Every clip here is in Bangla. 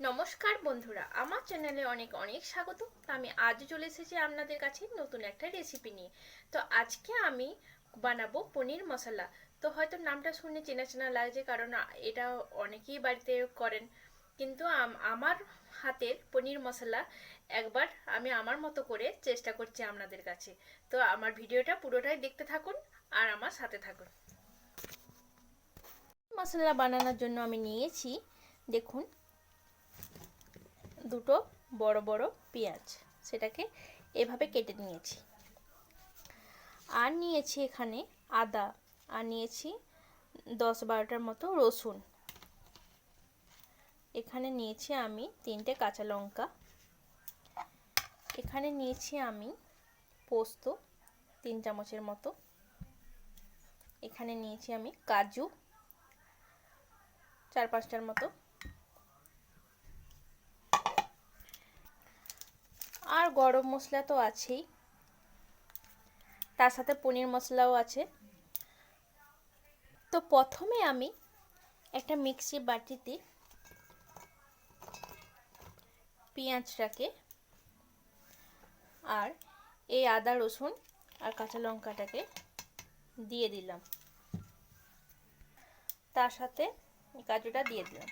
নমস্কার বন্ধুরা, আমার চ্যানেলে অনেক অনেক স্বাগত। আমি আজ চলে এসেছি আপনাদের কাছে নতুন একটা রেসিপি নিয়ে। তো আজকে আমি বানাবো পনির মশলা। তো হয়তো নামটা শুনে চেনা চেনা লাগছে, কারণ এটা অনেকেই বাড়িতে করেন। কিন্তু আমার হাতের পনির মশলা একবার আমি আমার মতো করে চেষ্টা করছি আপনাদের কাছে। তো আমার ভিডিওটা পুরোটাই দেখতে থাকুন আর আমার সাথে থাকুন। মশলা বানানোর জন্য আমি নিয়েছি, দেখুন দুটো বড় বড় পেঁয়াজ, সেটাকে এভাবে কেটে নিয়েছি। আর নিয়েছি এখানে আদা, আর নিয়েছি দশ বারোটার মতো রসুন। এখানে নিয়েছি আমি তিনটে কাঁচা লঙ্কা। এখানে নিয়েছি আমি পোস্ত, তিন চামচের মতো। এখানে নিয়েছি আমি কাজু, চার পাঁচটার মতো। আর গরম মশলা তো আছেই। তার সাথে পনির মশলাও আছে। তো প্রথমে আমি একটা মিক্সি বাটিতে পেঁয়াজটাকে আর এই আদা, রসুন আর কাঁচা লঙ্কাটাকে দিয়ে দিলাম। তার সাথে কাজুটা দিয়ে দিলাম।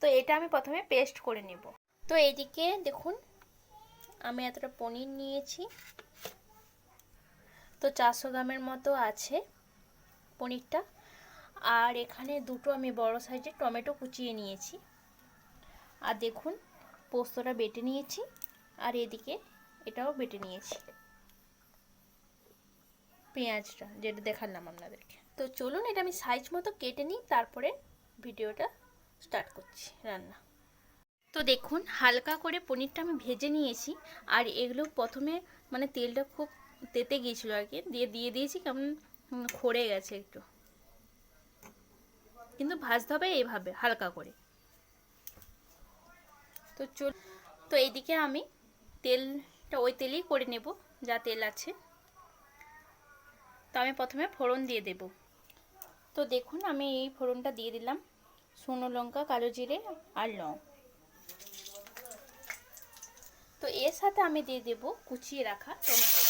তো এটা আমি প্রথমে পেস্ট করে নেব। তো এদিকে দেখুন, আমি এতটা পনির নিয়েছি। তো চারশো গ্রামের মতো আছে পনিরটা। আর এখানে দুটো আমি বড় সাইজের টমেটো কুচিয়ে নিয়েছি। আর দেখুন, পোস্তটা বেটে নিয়েছি। আর এদিকে এটাও বেটে নিয়েছি। পেঁয়াজটা, যেটা দেখালাম আপনাদেরকে। তো চলুন, এটা আমি সাইজ মতো কেটে নিই, তারপরে ভিডিওটা স্টার্ট করছি, রান্না। তো দেখুন, হালকা করে পনিরটা আমি ভেজে নিয়েছি, আর এগুলো প্রথমে মানে তেলটা খুব তেতে গিয়েছিল আর কি, দিয়ে দিয়ে দিয়েছি, কেমন খড়ে গেছে একটু। কিন্তু ভাজতে হবে এইভাবে হালকা করে। তো চল, তো এইদিকে আমি তেলটা ওই তেলেই করে নেব, যা তেল আছে। তো আমি প্রথমে ফোড়ন দিয়ে দেব। তো দেখুন, আমি এই ফোড়নটা দিয়ে দিলাম। শুকনো লঙ্কা, কালো জিরে আর লং। তো এর সাথে আমি দিয়ে দেব কুচিয়ে রাখা টমেটো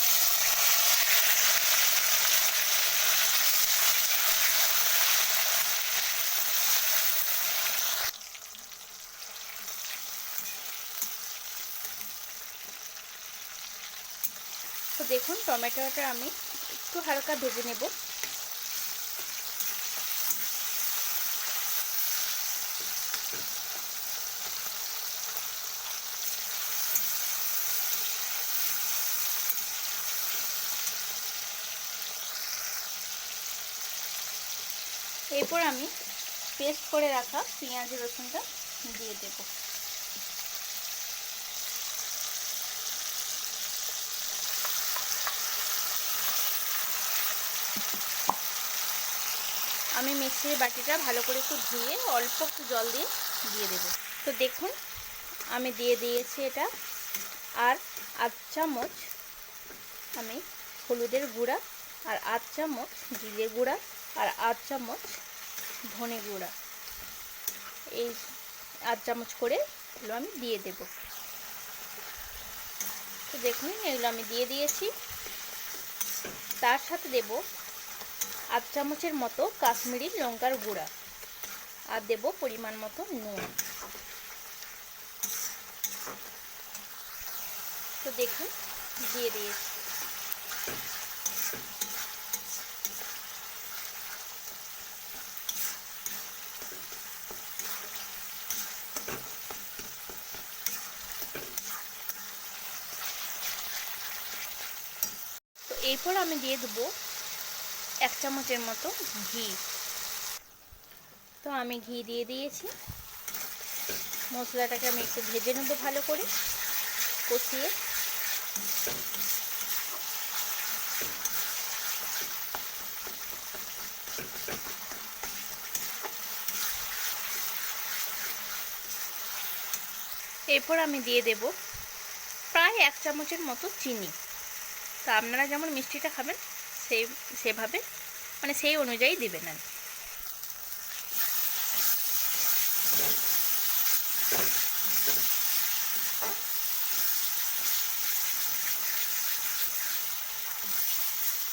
তো দেখুন, টমেটোটা আমি একটু হালকা ভেজে নেব। এরপর আমি পেস্ট করে রাখা পেঁয়াজ রসুনটা দিয়ে দেব। আমি মিক্সির বাটিটা ভালো করে একটু ধুয়ে অল্প একটু জল দিয়ে দিয়ে দেব। তো দেখুন, আমি দিয়ে দিয়েছি এটা। আর আধ চামচ আমি হলুদের গুঁড়া, আর আধ চামচ জিরে গুঁড়া, আর আধ চামচ ধনে গুঁড়া। এই আধ চামচ করে এগুলো আমি দিয়ে দেব। তো দেখুন, এগুলো আমি দিয়ে দিয়েছি। তার সাথে দেব আধ চামচের মতো কাশ্মীরি লঙ্কার গুঁড়া আর দেব পরিমাণ মতো নুন। তো দেখুন, দিয়ে দিয়েছি তো এরপর আমি দিয়ে দেবো এক চামচের মতো ঘি। তো আমি ঘি দিয়ে দিয়েছি। মশলাটাকে আমি একটু ভেজে নেব ভালো করে, কষিয়ে। এরপর আমি দিয়ে দেব প্রায় এক চামচের মতো চিনি। তা আপনারা যেমন মিষ্টিটা খাবেন, সেই, সেভাবে মানে সেই অনুযায়ী দেবেন আর।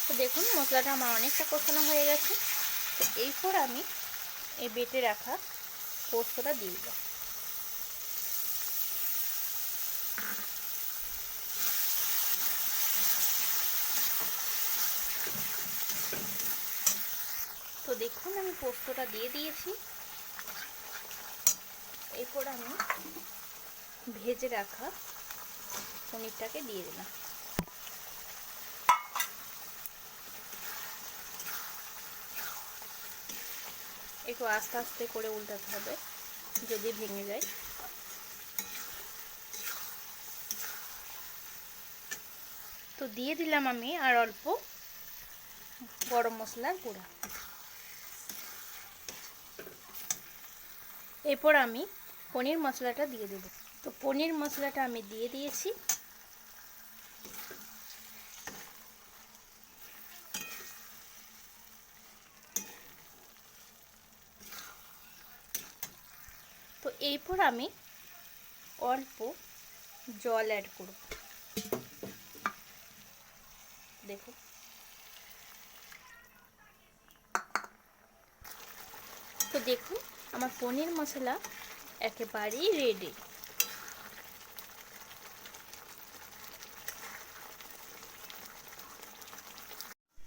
তো দেখুন, মশলাটা আমার অনেকটা কষানো হয়ে গেছে তো এরপর আমি এই বেটে রাখা পোস্তটা দিয়ে দিলাম দেখুন, আমি পোস্তটা দিয়ে দিয়েছি। এরপর আমি ভেজে রাখা পনিরটাকে দিয়ে দিলাম। একটু আস্তে আস্তে করে উল্টাতে হবে, যদি ভেঙে যায়। তো দিয়ে দিলাম আমি আর অল্প গরম মশলার গুঁড়া। এরপর আমি পনির মশলাটা দিয়ে দেব। তো পনির মশলাটা আমি দিয়ে দিয়েছি। তো এরপর আমি অল্প জল অ্যাড করব। দেখুন তো দেখুন আমার পনির মশলা একেবারেই রেডি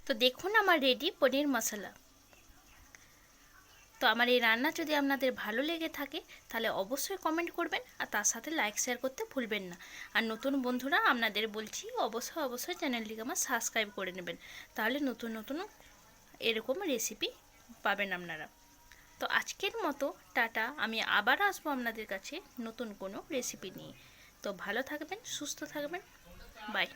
তো দেখুন আমার রেডি পনির মশলা। তো আমার এই রান্না যদি আপনাদের ভালো লেগে থাকে, তাহলে অবশ্যই কমেন্ট করবেন আর তার সাথে লাইক শেয়ার করতে ভুলবেন না। আর নতুন বন্ধুরা আপনাদের বলছি, অবশ্যই অবশ্যই চ্যানেলটিকে আমার সাবস্ক্রাইব করে নেবেন। তাহলে নতুন নতুন এরকম রেসিপি পাবেন আপনারা। তো আজকের মতো, টাটা। আমি আবার আসব আপনাদের কাছে নতুন কোনো রেসিপি নিয়ে। তো ভালো থাকবেন, সুস্থ থাকবেন। বাই